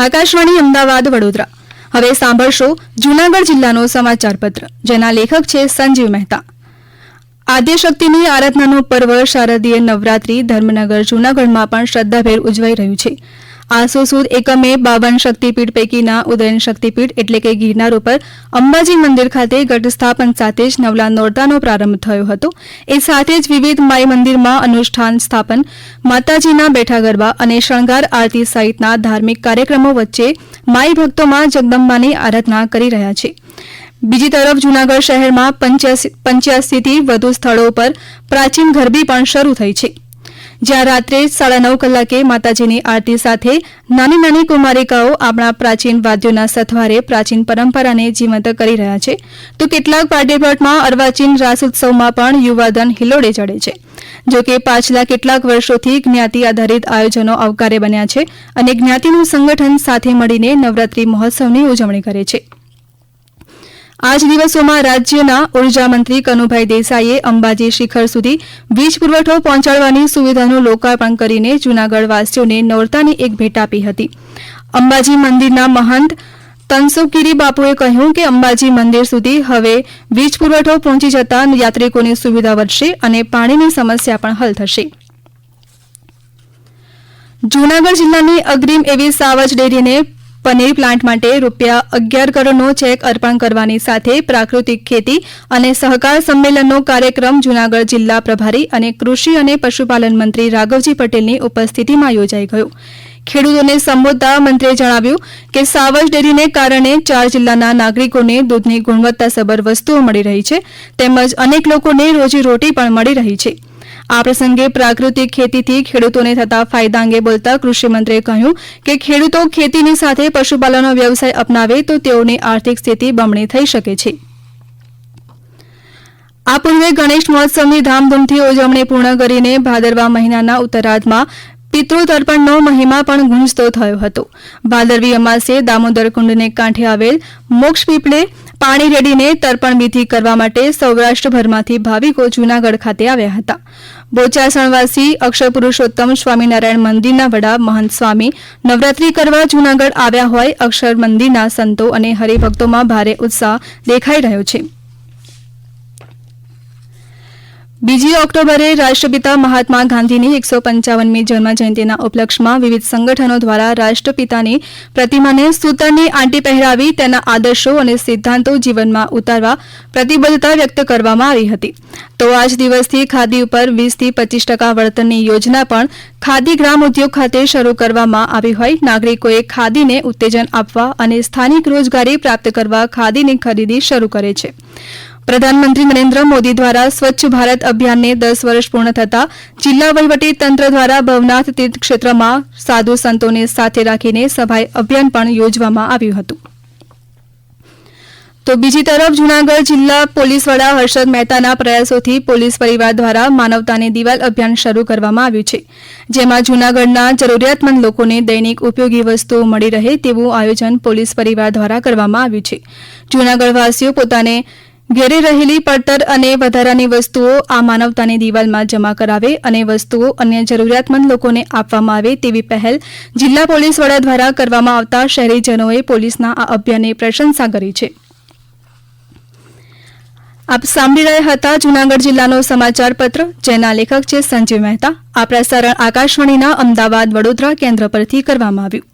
આકાશવાણી અમદાવાદ વડોદરા. હવે સાંભળશો જૂનાગઢ જિલ્લાનો સમાચાર પત્ર જેના લેખક છે સંજીવ મહેતા. આદ્યશક્તિની આરાધનાનું પર્વ, શારદીય નવરાત્રી ધર્મનગર જૂનાગઢમાં પણ શ્રદ્ધાભેર ઉજવાઈ રહ્યું છે. આસો સુદ એકમે બાવન શક્તિપીઠ પૈકીના ઉદયન શક્તિપીઠ એટલે કે ગિરનાર ઉપર અંબાજી મંદિર ખાતે ઘટ સાથે જ નવલા નોરતાનો પ્રારંભ થયો હતો. એ સાથે જ વિવિધ માઈ મંદિરમાં અનુષ્ઠાન સ્થાપન, માતાજીના બેઠા ગરબા અને શણગાર આરતી સહિતના ધાર્મિક કાર્યક્રમો વચ્ચે માઈ ભક્તોમાં જગદંબાની આરાધના કરી રહ્યા છે. બીજી તરફ જૂનાગઢ શહેરમાં પંચ્યાસી, પંચ્યાસીથી વધુ સ્થળો પર પ્રાચીન ગરબી પણ શરૂ થઈ છે. જ્યાં રાત્રે સાડા નવ કલાકે માતાજીની આરતી સાથે નાની નાની કુમારિકાઓ આપણા પ્રાચીન વાદ્યોના સથવારે પ્રાચીન પરંપરાને જીવંત કરી રહ્યા છે. તો કેટલાક પાર્ટીપ્લોટમાં અર્વાચીન રાસ ઉત્સવમાં પણ યુવાધન હિલોડે ચડે છે. જોકે પાછલા કેટલાક વર્ષોથી જ્ઞાતિ આધારિત આયોજનો આવકારે બન્યા છે અને જ્ઞાતિનું સંગઠન સાથે મળીને નવરાત્રી મહોત્સવની ઉજવણી કરે છે. આ જ દિવસોમાં રાજ્યના ઉર્જામંત્રી કનુભાઈ દેસાઈએ અંબાજી શિખર સુધી વીજ પુરવઠો પહોંચાડવાની સુવિધાનું લોકાર્પણ કરીને જૂનાગઢવાસીઓને નોરતાની એક ભેટ આપી હતી. અંબાજી મંદિરના મહંત તનસુખગીરી બાપુએ કહ્યું કે અંબાજી મંદિર સુધી હવે વીજ પુરવઠો પહોંચી જતા યાત્રિકોની સુવિધા વધશે અને પાણીની સમસ્યા પણ હલ થશે. જૂનાગઢ જિલ્લાની અગ્રીમ એવી સાવજ ડેરીને પનીર પ્લાન્ટ માટે રૂપિયા અગિયાર કરોડનો ચેક અર્પણ કરવાની સાથે પ્રાકૃતિક ખેતી અને સહકાર સંમેલનનો કાર્યક્રમ જૂનાગઢ જિલ્લા પ્રભારી અને કૃષિ અને પશુપાલન મંત્રી રાઘવજી પટેલની ઉપસ્થિતિમાં યોજાઈ ગયો. ખેડૂતોને સંબોધતા મંત્રીએ જણાવ્યું કે સાવજ ડેરીને કારણે ચાર જિલ્લાના નાગરિકોને દૂધની ગુણવત્તાસભર વસ્તુઓ મળી રહી છે, તેમજ અનેક લોકોને રોજીરોટી પણ મળી રહી છે. આ પ્રસંગે પ્રાકૃતિક ખેતીથી ખેડૂતોને થતા ફાયદા અંગે બોલતા કૃષિમંત્રીએ કહ્યું કે ખેડૂતો ખેતીની સાથે પશુપાલનનો વ્યવસાય અપનાવે તો તેઓની આર્થિક સ્થિતિ બમણી થઈ શકે છે. આ પૂર્વે ગણેશ મહોત્સવની ધામધૂમથી ઉજવણી પૂર્ણ કરીને ભાદરવા મહિનાના ઉત્તરાર્ધમાં પિતૃતર્પણનો મહિમા પણ ગુંજતો થયો હતો. ભાદરવી અમાસે દામોદર કુંડને કાંઠે આવેલ મોક્ષ પીપળે પાણી રેડીને તર્પણ વિધિ કરવા માટે સૌરાષ્ટ્રભરમાંથી ભાવિકો જૂનાગઢ ખાતે આવ્યા હતા. બોચાસણવાસી અક્ષર પુરુષોત્તમ સ્વામિનારાયણ મંદિરના વડા મહંત સ્વામી નવરાત્રી કરવા જૂનાગઢ આવ્યા હોય અક્ષર મંદિરના સંતો અને હરિભક્તોમાં ભારે ઉત્સાહ દેખાઈ રહ્યો છે. બીજી ઓક્ટોબરે રાષ્ટ્રપિતા મહાત્મા ગાંધીની એકસો પંચાવનમી જન્મજયંતિના ઉપલક્ષમાં વિવિધ સંગઠનો દ્વારા રાષ્ટ્રપિતાની પ્રતિમાને સૂતરની આંટી પહેરાવી તેના આદર્શો અને સિદ્ધાંતો જીવનમાં ઉતારવા પ્રતિબદ્ધતા વ્યક્ત કરવામાં આવી હતી. તો આજ દિવસથી ખાદી ઉપર વીસથી પચીસ ટકા વળતરની યોજના પણ ખાદી ગ્રામ ઉદ્યોગ ખાતે શરૂ કરવામાં આવી હોય. નાગરિકોએ ખાદીને ઉત્તેજન આપવા અને સ્થાનિક રોજગારી પ્રાપ્ત કરવા ખાદીની ખરીદી શરૂ કરે છે. પ્રધાનમંત્રી નરેન્દ્ર મોદી દ્વારા સ્વચ્છ ભારત અભિયાનને દસ વર્ષ પૂર્ણ થતાં જિલ્લા વહીવટી તંત્ર દ્વારા ભવનાથ તીર્થ સાધુ સંતોને સાથે રાખીને સભાઈ અભિયાન પણ યોજવામાં આવ્યું હતું. તો બીજી તરફ જૂનાગઢ જિલ્લા પોલીસ વડા હર્ષદ મહેતાના પ્રયાસોથી પોલીસ પરિવાર દ્વારા માનવતાની દિવાલ અભિયાન શરૂ કરવામાં આવ્યું છે. જેમાં જૂનાગઢના જરૂરિયાતમંદ લોકોને દૈનિક ઉપયોગી વસ્તુઓ મળી રહે તેવું આયોજન પોલીસ પરિવાર દ્વારા કરવામાં આવ્યું છે. જૂનાગઢવાસીઓ પોતાને ઘેરે રહેલી પડતર અને વધારાની વસ્તુઓ આ માનવતાની દિવાલમાં જમા કરાવે અને વસ્તુઓ અન્ય જરૂરિયાતમંદ લોકોને આપવામાં આવે તેવી પહેલ જિલ્લા પોલીસ વડા દ્વારા કરવામાં આવતા શહેરીજનોએ પોલીસના આ અભિયાનની પ્રશંસા કરી છે. આપ સાંભળી રહ્યા હતા જૂનાગઢ જિલ્લાનો સમાચાર પત્ર, જેના લેખક છે સંજીવ મહેતા. આ પ્રસારણ આકાશવાણીના અમદાવાદ વડોદરા કેન્દ્ર પરથી કરવામાં આવ્યું.